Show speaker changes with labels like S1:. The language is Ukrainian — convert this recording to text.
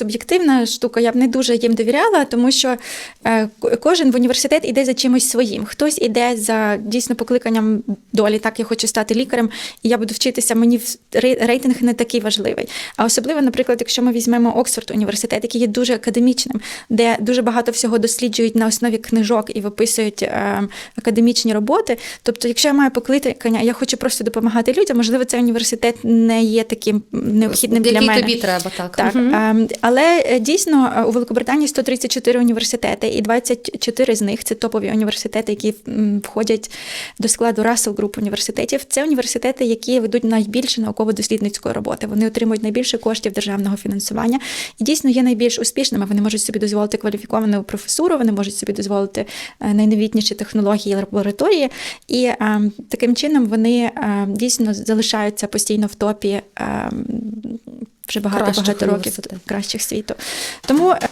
S1: суб'єктивна штука. Я б не дуже їм довіряла, тому що е, кожен в університет іде за чимось своїм. Хтось іде за дійсно покликанням долі. Так, я хочу стати лікарем, і я буду вчитися. Мені рейтинг не такий важливий. А особливо, наприклад, якщо ми візьмемо Оксфорд університет, який є дуже академічним, де дуже багато всього досліджують на основі книжок і виписують е, академічні роботи. Тобто, якщо я маю покликання, я хочу просто допомагати людям, можливо, цей університет не є таким необхідним для
S2: Який
S1: мене.
S2: тобі треба, так.
S1: Так,
S2: Мгм.
S1: Ем, але е, дійсно е, у Великобританії 134 університети, і 24 з них це топові університети, які входять до складу Russell Group університетів. Це університети, які ведуть найбільше науково-дослідницької роботи. Вони отримують найбільше коштів державного фінансування і дійсно є найбільш успішними. Вони можуть собі дозволити кваліфіковану професуру, вони можуть собі дозволити е, найновітніші технології лабораторії, і ем, таким чином вони ем, дійсно залишаються постійно в топі. Вже багато багато років кращих світу. Тому е,